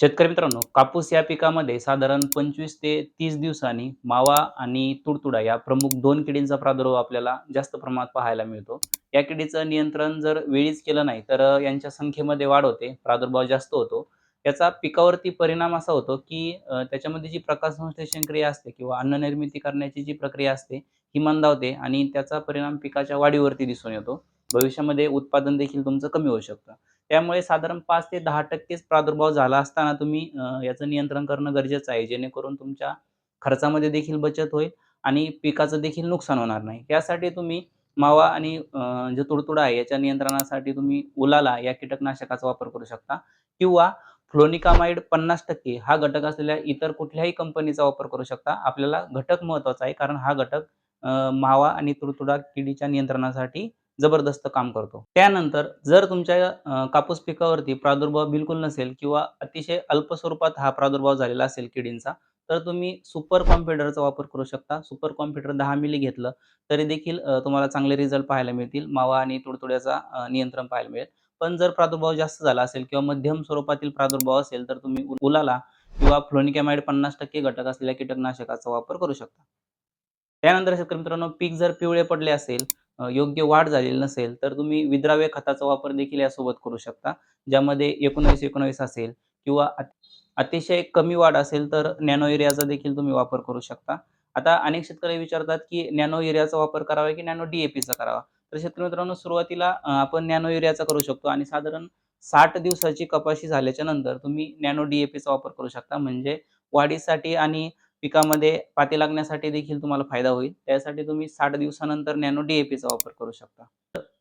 शेतकरी मित्रांनो, कापूस या पिकामध्ये साधारण 25 ते तीस दिवसांनी मावा आणि तुडतुडा या प्रमुख दोन किडींचा प्रादुर्भाव आपल्याला जास्त प्रमाणात पाहायला मिळतो. या किडीचं नियंत्रण जर वेळीच केलं नाही, तर यांच्या संख्येमध्ये वाढ होते, प्रादुर्भाव जास्त होतो. याचा पिकावरती परिणाम असा होतो, की त्याच्यामध्ये जी प्रकाशसंश्लेषण क्रिया असते किंवा अन्ननिर्मिती करण्याची जी प्रक्रिया असते, ही मंदावते आणि त्याचा परिणाम पिकाच्या वाढीवरती दिसून येतो. भविष्यामध्ये उत्पादन देखील तुमचं कमी होऊ शकतं. त्यामुळे साधारण पाच ते दहा टक्केच प्रादुर्भाव झाला असताना तुम्ही याचं नियंत्रण करणं गरजेचं आहे. जेणेकरून तुमच्या खर्चामध्ये देखील बचत होईल आणि पिकाचं देखील नुकसान होणार नाही. त्यासाठी तुम्ही मावा आणि जो तुडतुडा आहे याच्या नियंत्रणासाठी तुम्ही उलाला या कीटकनाशकाचा वापर करू शकता किंवा फ्लोनिकामाइड 50% हा घटक असलेल्या इतर कुठल्याही कंपनीचा वापर करू शकता. आपल्याला घटक महत्त्वाचा आहे कारण हा घटक मावा आणि तुडतुडा किडीच्या नियंत्रणासाठी जबरदस्त काम करतो. त्यानंतर जर तुमच्या कापूस पिकावरती प्रादुर्भाव बिलकुल नसेल किंवा अतिशय अल्प स्वरूपात हा प्रादुर्भाव झालेला असेल किडींचा, तर तुम्ही सुपर कॉम्प्युटरचा वापर करू शकता. सुपर कॉम्प्युटर दहा मिली घेतलं तरी देखील तुम्हाला चांगले रिझल्ट पाहायला मिळतील. मावा आणि तुडतुड्याचा नियंत्रण पाहायला मिळेल. पण जर प्रादुर्भाव जास्त झाला असेल किंवा मध्यम स्वरूपातील प्रादुर्भाव असेल, तर तुम्ही उलाला किंवा फ्लोनिकॅमाइड 50% घटक असलेल्या कीटकनाशकाचा वापर करू शकता. त्यानंतर शेतकरी मित्रांनो, पीक जर पिवळे पडले असेल, योग्य वाढ झालेली नसेल, तर तुम्ही विद्राव्य खताचा वापर देखील यासोबत करू शकता. ज्यामध्ये 19-19 असेल किंवा अतिशय कमी वाढ असेल, तर नॅनो युरियाचा देखील तुम्ही वापर करू शकता. आता अनेक शेतकरी विचारतात, की नॅनो युरियाचा वापर करावा की नॅनो डी-ए-पीचा करावा? तर शेतकरी मित्रांनो, सुरुवातीला आपण नॅनो युरियाचा करू शकतो आणि साधारण साठ दिवसाची कपाशी झाल्याच्यानंतर तुम्ही नॅनो डी-ए-पीचा वापर करू शकता. म्हणजे वाढीसाठी आणि पिकामध्ये पाती लागण्यासाठी देखील तुम्हाला फायदा होईल. त्यासाठी तुम्ही साठ दिवसानंतर नॅनो डी-ए-पीचा वापर करू शकता.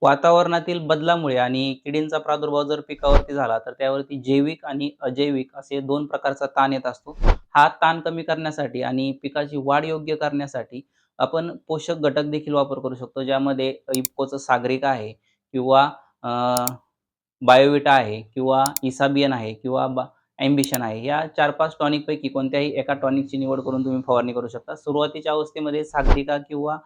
वातावरणातील बदलामुळे आणि किडींचा प्रादुर्भाव जर पिकावरती झाला, तर त्यावरती जैविक आणि अजैविक असे दोन प्रकारचा ताण येत असतो. हा ताण कमी करण्यासाठी आणि पिकाची वाढ योग्य करण्यासाठी आपण पोषक घटक देखील वापर करू शकतो. ज्यामध्ये इफकोचं सागरिक आहे किंवा बायोविटा आहे किंवा इसाबियन आहे किंवा बा ॲम्बिशन आहे. या 4-5 टॉनिकपैकी कोणत्याही एका टॉनिकची निवड करून तुम्ही फवारणी करू शकता. सुरुवातीच्या अवस्थेमध्ये सागरिका किंवा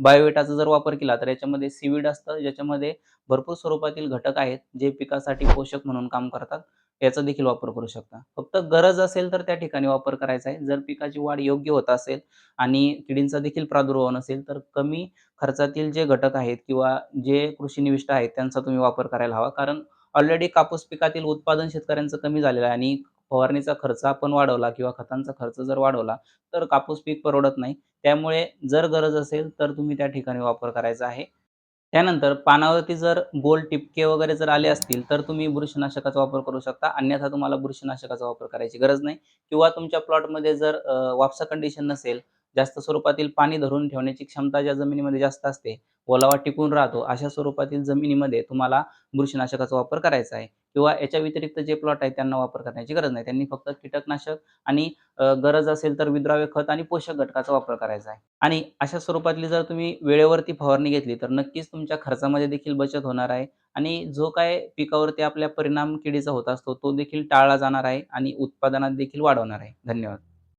बायोवेटाचा जर वापर केला, तर याच्यामध्ये सीविड असतं, ज्याच्यामध्ये भरपूर स्वरूपातील घटक आहेत, जे पिकासाठी पोषक म्हणून काम करतात. याचा देखील वापर करू शकता. फक्त गरज असेल तर त्या ठिकाणी वापर करायचा आहे. जर पिकाची वाढ योग्य होत असेल आणि किडींचा देखील प्रादुर्भाव नसेल, तर कमी खर्चातील जे घटक आहेत किंवा जे कृषी निविष्ट आहेत, त्यांचा तुम्ही वापर करायला हवा. कारण ऑलरेडी कापूस पिकातील उत्पादन शेतकऱ्यांचं कमी झालेलं आहे आणि फवारणीचा खर्च आपण वाढवला किंवा खतांचा खर्च जर वाढवला, तर कापूस पीक परवडत नाही. त्यामुळे जर गरज असेल, तर तुम्ही त्या ठिकाणी वापर करायचा आहे. त्यानंतर पानावरती जर गोल टिपके वगैरे जर आले असतील, तर तुम्ही बुरशीनाशकाचा वापर करू शकता. अन्यथा तुम्हाला बुरशीनाशकाचा वापर करायची गरज नाही किंवा तुमच्या प्लॉटमध्ये जर वापसा कंडिशन नसेल, जास्त स्वरूपातील पाणी धरून ठेवण्याची क्षमता ज्या जमिनीमध्ये जास्त असते, ओलावा टिकून राहतो, अशा स्वरूपातील जमिनीमध्ये तुम्हाला बुरशीनाशकाचा वापर करायचा आहे किंवा याच्या व्यतिरिक्त जे प्लॉट आहेत त्यांना वापर करण्याची गरज नाही. त्यांनी फक्त कीटकनाशक आणि गरज असेल तर विद्राव्य खत आणि पोषक घटकाचा वापर करायचा आहे. आणि अशा स्वरूपातली जर तुम्ही वेळेवरती फवारणी घेतली, तर नक्कीच तुमच्या खर्चामध्ये देखील बचत होणार आहे आणि जो काय पिकावरती आपल्या परिणाम किडीचा होत असतो, तो देखील टाळला जाणार आहे आणि उत्पादनात देखील वाढवणार आहे. धन्यवाद.